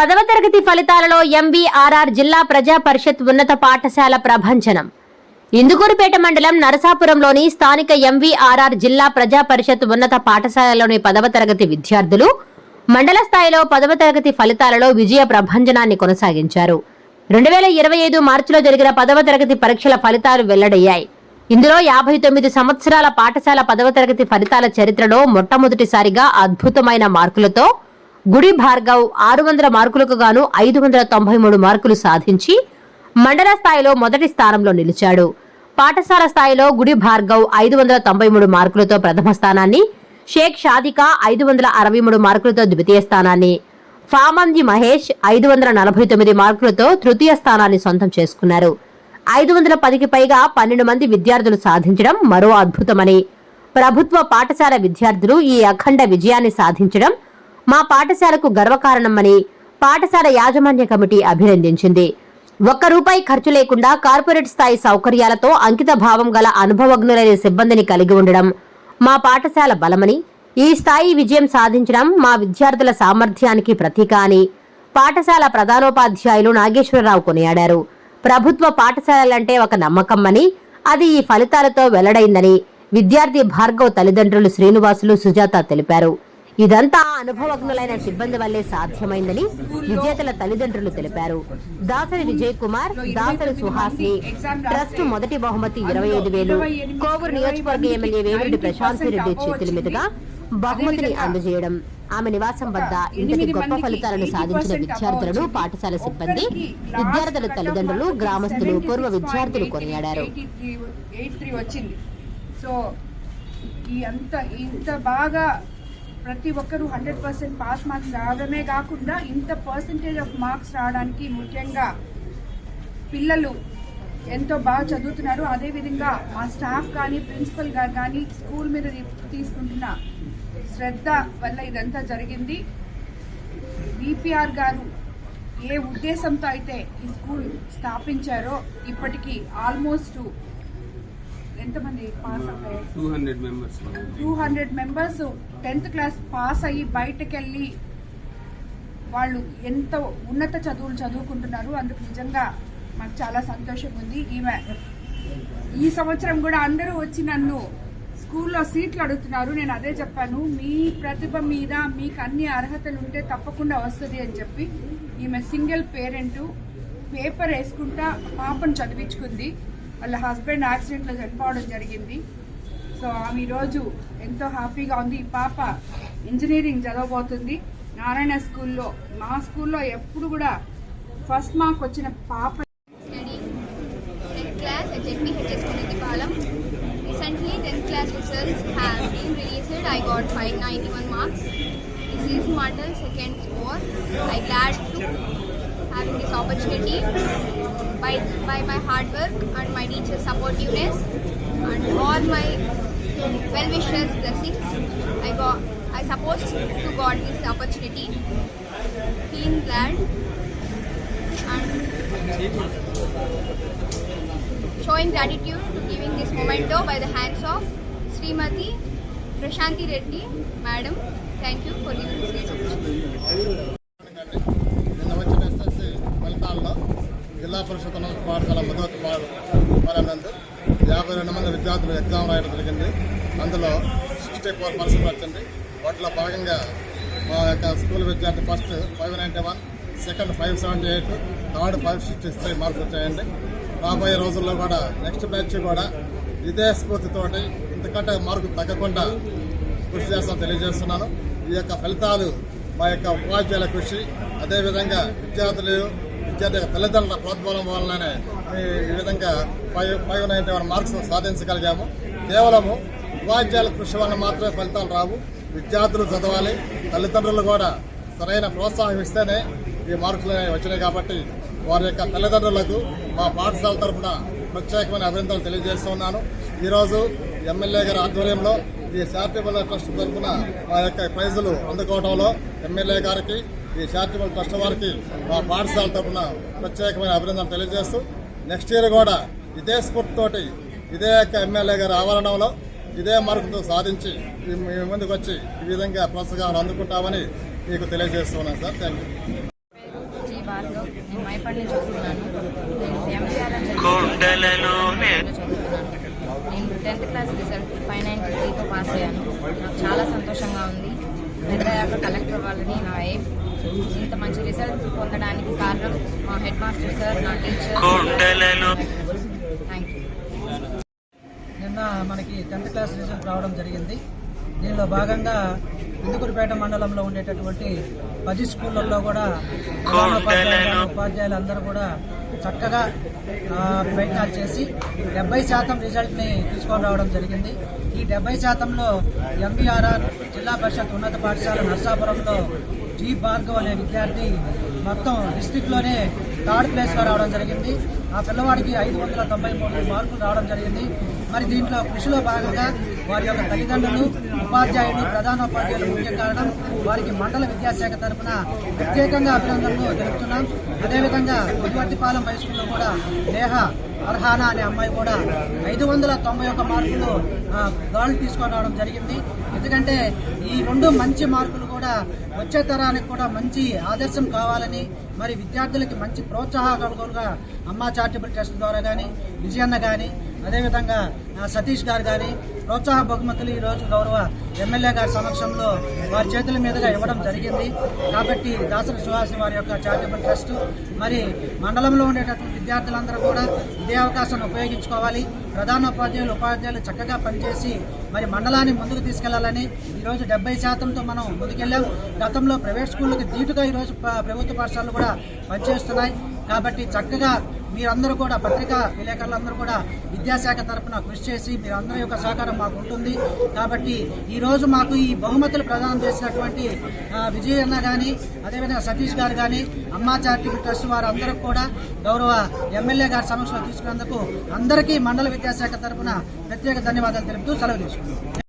పదవ తరగతి ఫలితాలలో ఎంవీఆర్ఆర్ జిల్లా ప్రజా పరిషత్ ఉన్నత పాఠశాల ప్రభంజనం. ఇందుకూరుపేట మండలం నరసాపురంలోని స్థానిక ఎంవీఆర్ఆర్ జిల్లా ప్రజా పరిషత్ ఉన్నత పాఠశాలలోని పదవ తరగతి విద్యార్థులు మండల స్థాయిలో పదవ తరగతి ఫలితాలలో విజయ ప్రభంజనాన్ని కొనసాగించారు. రెండు వేల ఇరవై ఐదు మార్చిలో జరిగిన పదవ తరగతి పరీక్షల ఫలితాలు వెల్లడయ్యాయి. ఇందులో యాభై తొమ్మిది సంవత్సరాల పాఠశాల పదవ తరగతి ఫలితాల చరిత్రలో మొట్టమొదటిసారిగా అద్భుతమైన మార్కులతో గుడి భార్గవ్ ఆరు వందల మార్కులకు గాను ఐదు వందల తొంభై మూడు మార్కులు సాధించి మండల స్థాయిలో మొదటి స్థానంలో నిలిచాడు. పాఠశాల స్థాయిలో గుడి భార్గవ్ ఐదు వందల తొంభై మూడు మార్కులతో ప్రథమ స్థానాన్ని షేక్ షాదికా ఐదు వందల అరవై మూడు మార్కులతో ద్వితీయ స్థానాన్ని ఫామంది మహేష్ ఐదు వందల నలభై తొమ్మిది మార్కులతో తృతీయ స్థానాన్ని సొంతం చేసుకున్నారు. ఐదు వందల పదికి పైగా పన్నెండు మంది విద్యార్థులు సాధించడం మరో అద్భుతమని ప్రభుత్వ పాఠశాల విద్యార్థులు ఈ అఖండ విజయాన్ని సాధించడం మా పాఠశాలకు గర్వకారణమని పాఠశాల యాజమాన్య కమిటీ అభినందించింది. ఒక్క రూపాయి ఖర్చు లేకుండా కార్పొరేట్ స్థాయి సౌకర్యాలతో అంకిత భావం గల అనుభవజ్ఞులైన సిబ్బందిని కలిగి ఉండడం మా పాఠశాల బలమని ఈ స్థాయి విజయం సాధించడం మా విద్యార్థుల సామర్థ్యానికి ప్రతీక అని పాఠశాల ప్రధానోపాధ్యాయులు నాగేశ్వరరావు కొనియాడారు. ప్రభుత్వ పాఠశాలలంటే ఒక నమ్మకం అని అది ఈ ఫలితాలతో వెల్లడైందని విద్యార్థి భార్గవ్ తల్లిదండ్రులు శ్రీనివాసులు సుజాత తెలిపారు. ఇదంతా అనుభవజ్ఞులైన సిబ్బంది వల్లే సాధ్యమైందని విజేతల తల్లిదండ్రులు తెలిపారు. దాసరి విజయ్ కుమార్ దాసరి సుహాస్ని ట్రస్ట్ మొదటి బహుమతి ఇరవై ఐదు వేలు కోవూరు నియోజకవర్గ ఎమ్మెల్యే వేమిరెడ్డి ప్రశాంత్ రెడ్డి చేతుల మీదుగా బహుమతిని అందజేయడం. ఆమె నివాసం వద్ద ఇంతటి గొప్ప ఫలితాలను సాధించిన విద్యార్థులను పాఠశాల సిబ్బంది విద్యార్థుల తల్లిదండ్రులు గ్రామస్తులు పూర్వ విద్యార్థులు కొనియాడారు. సో ఈ అంత ఇంత బాగా ప్రతి ఒక్కరూ హండ్రెడ్ పర్సెంట్ పాస్ మార్క్స్ రావడమే కాకుండా ఇంత పర్సంటేజ్ ఆఫ్ మార్క్స్ రావడానికి ముఖ్యంగా పిల్లలు ఎంతో బాగా చదువుతున్నారు. అదేవిధంగా మా స్టాఫ్ కానీ ప్రిన్సిపల్ గారు కానీ స్కూల్ మీద తీసుకుంటున్న శ్రద్ధ వల్ల ఇదంతా జరిగింది. బీపీఆర్ గారు ఏ ఉద్దేశంతో అయితే ఈ స్కూల్ స్థాపించారో ఇప్పటికీ ఆల్మోస్ట్ ఎంతమంది పాస్ అయ్యారు two hundred members two hundred members tenth class pass అయ్యి బయటకు వెళ్ళి వాళ్ళు ఎంత ఉన్నత చదువులు చదువుకుంటున్నారు అందుకు నిజంగా మాకు చాలా సంతోషం ఉంది ఈమె ఈ సంవత్సరం కూడా అందరూ వచ్చి నన్ను స్కూల్లో సీట్లు అడుగుతున్నారు. నేను అదే చెప్పాను మీ ప్రతిభ మీద మీకు అన్ని అర్హతలు ఉంటే తప్పకుండా వస్తుంది అని చెప్పి ఈమె సింగిల్ పేరెంట్ పేపర్ వేసుకుంటా పాపను చదివించుకుంది. వాళ్ళ హస్బెండ్ యాక్సిడెంట్లో చనిపోవడం జరిగింది సో ఆమె ఈరోజు ఎంతో హ్యాపీగా ఉంది ఈ పాప ఇంజనీరింగ్ చదవబోతుంది నారాయణ స్కూల్లో మా స్కూల్లో ఎప్పుడు కూడా ఫస్ట్ మార్క్ వచ్చిన పాప studying 10th class at ZPHS Recently, 10th class results have been released. I got 591 marks. This is Mandal second score. I glad to having this opportunity by by my hard work and my teachers' supportiveness and all my well wishers' blessings. I got I supposed to got this opportunity. Feeling glad and showing gratitude to giving this memento by the hands of Srimati Prashanti Reddy, Madam. Thank you for giving this great opportunity. జిల్లా పరిషత్ ఉన్నత పాఠశాల మొదటి పాఠశాలందు యాభై రెండు మంది విద్యార్థులు exam రాయడం జరిగింది. అందులో సిక్స్టీ ఫోర్ పర్సెంట్ వచ్చింది. వాటిలో భాగంగా మా యొక్క స్కూల్ విద్యార్థి first five ninety one second five seventy eight third five sixty three marks వచ్చాయండి. రాబోయే రోజుల్లో కూడా నెక్స్ట్ బ్యాచ్ కూడా ఇదే స్ఫూర్తితోటి ఇంతకంటే మార్కు తగ్గకుండా కృషి చేస్తాను తెలియజేస్తున్నాను. ఈ యొక్క ఫలితాలు మా యొక్క ఉపాధ్యాయుల కృషి అదేవిధంగా విద్యార్థులు విద్యార్థి తల్లిదండ్రుల ప్రోత్సాహం వల్లనే ఈ విధంగా five five ninety one marks సాధించగలిగాము. కేవలము ఉపాధ్యాయుల కృషి వలన మాత్రమే ఫలితాలు రావు. విద్యార్థులు చదవాలి. తల్లిదండ్రులు కూడా సరైన ప్రోత్సాహం ఇస్తేనే ఈ మార్కులు వచ్చినాయి కాబట్టి వారి యొక్క తల్లిదండ్రులకు మా పాఠశాల తరఫున ప్రత్యేకమైన అభినందనలు తెలియజేస్తున్నాను ఈరోజు ఎమ్మెల్యే గారి ఆధ్వర్యంలో ఈ చారిటబుల్ ట్రస్ట్ తరఫున మా యొక్క ప్రైజులు అందుకోవడంలో ఎమ్మెల్యే గారికి ఈ చారిటబుల్ ట్రస్ట్ వారికి మా పాఠశాల తరఫున ప్రత్యేకమైన అభినందనలు తెలియజేస్తూ నెక్స్ట్ ఇయర్ కూడా ఇదే స్ఫూర్తితోటి ఇదే యొక్క ఎమ్మెల్యే గారి ఆవరణంలో ఇదే మార్కుతో సాధించి మీ ముందుకు వచ్చి ఈ విధంగా ప్రోత్సాహం అందుకుంటామని మీకు తెలియజేస్తున్నాను సార్. థ్యాంక్ యూ రాజంపేట నుంచి వస్తున్నాను నేను tenth class result five ninety త్రీతో pass అయ్యాను. నాకు చాలా సంతోషంగా ఉంది. పెద్దయ్యాక కలెక్టర్ అవ్వాలని నా ఎయిమ్ ఇంత మంచి రిజల్ట్ పొందడానికి కారణం మా హెడ్ మాస్టర్ సార్ నా టీచర్. థ్యాంక్ యూ నిన్న మనకి టెన్త్ క్లాస్ రిజల్ట్ రావడం జరిగింది. దీనిలో భాగంగా ఇందుకురిపేట మండలంలో ఉండేటటువంటి పది స్కూళ్ళల్లో కూడా ఉపాధ్యాయులు అందరూ కూడా చక్కగా ఆ, ప్రయత్నాలు చేసి డెబ్బై శాతం రిజల్ట్ని తీసుకొని రావడం జరిగింది. ఈ డెబ్బై శాతంలో ఎంబీఆర్ఆర్ జిల్లా పరిషత్ ఉన్నత పాఠశాల నర్సాపురంలో జీ భార్గవ్ అనే విద్యార్థి మొత్తం డిస్టిక్లోనే థర్డ్ ప్లేస్లో రావడం జరిగింది. ఆ పిల్లవాడికి ఐదు వందల తొంభై మూడు మార్కులు రావడం జరిగింది. మరి దీంట్లో కృషిలో భాగంగా వారి యొక్క తల్లిదండ్రులు ఉపాధ్యాయులు ప్రధానోపాధ్యాయులు ముఖ్య కారణం వారికి మండల విద్యాశాఖ తరఫున ప్రత్యేకంగా అభినందనలు తెలుపుతున్నాం. అదేవిధంగా గుడివర్తిపాలెం హై స్కూల్లో కూడా నేహ అర్హానా అనే అమ్మాయి కూడా ఐదు వందల తొంభై ఒక్క మార్కులు ఆ, గోల్డ్ తీసుకొని రావడం జరిగింది. ఎందుకంటే ఈ రెండు మంచి మార్కులు కూడా వచ్చే తరానికి కూడా మంచి ఆదర్శం కావాలని మరి విద్యార్థులకి మంచి ప్రోత్సాహకాలుగా అమ్మా చారిటబుల్ ట్రస్ట్ ద్వారా కానీ విజయన్న కానీ అదేవిధంగా సతీష్ గారు కానీ ప్రోత్సాహ బహుమతులు ఈరోజు గౌరవ ఎమ్మెల్యే గారి సమక్షంలో వారి చేతుల మీదుగా ఇవ్వడం జరిగింది. కాబట్టి దాసరి సుహాసిని వారి యొక్క చారిటబుల్ ట్రస్ట్ మరి మండలంలో ఉండేటటువంటి విద్యార్థులందరూ కూడా ఇదే అవకాశాన్ని ఉపయోగించుకోవాలి. ప్రధానోపాధ్యాయులు ఉపాధ్యాయులు చక్కగా పనిచేసి మరి మండలాన్ని ముందుకు తీసుకెళ్ళాలని ఈరోజు డెబ్బై శాతంతో మనం ముందుకెళ్ళాం. గతంలో ప్రైవేట్ స్కూళ్ళకి దీటుగా ఈరోజు ప్రభుత్వ పాఠశాలలు కూడా పనిచేస్తున్నాయి. కాబట్టి చక్కగా మీరందరూ కూడా పత్రికా విలేకరులందరూ కూడా విద్యాశాఖ తరఫున కృషి చేసి మీరందరి యొక్క సహకారం మాకు ఉంటుంది. కాబట్టి ఈరోజు మాకు ఈ బహుమతులు ప్రదానం చేసినటువంటి ఆ, విజయ్ అన్న కానీ అదేవిధంగా సతీష్ గారు కానీ అమ్మా చారిటబుల్ ట్రస్ట్ వారందరూ కూడా గౌరవ ఎమ్మెల్యే గారి సమక్షంలో తీసుకున్నందుకు అందరికీ మండల విద్యాశాఖ తరఫున ప్రత్యేక ధన్యవాదాలు తెలుపుతూ సెలవు తీసుకున్నాం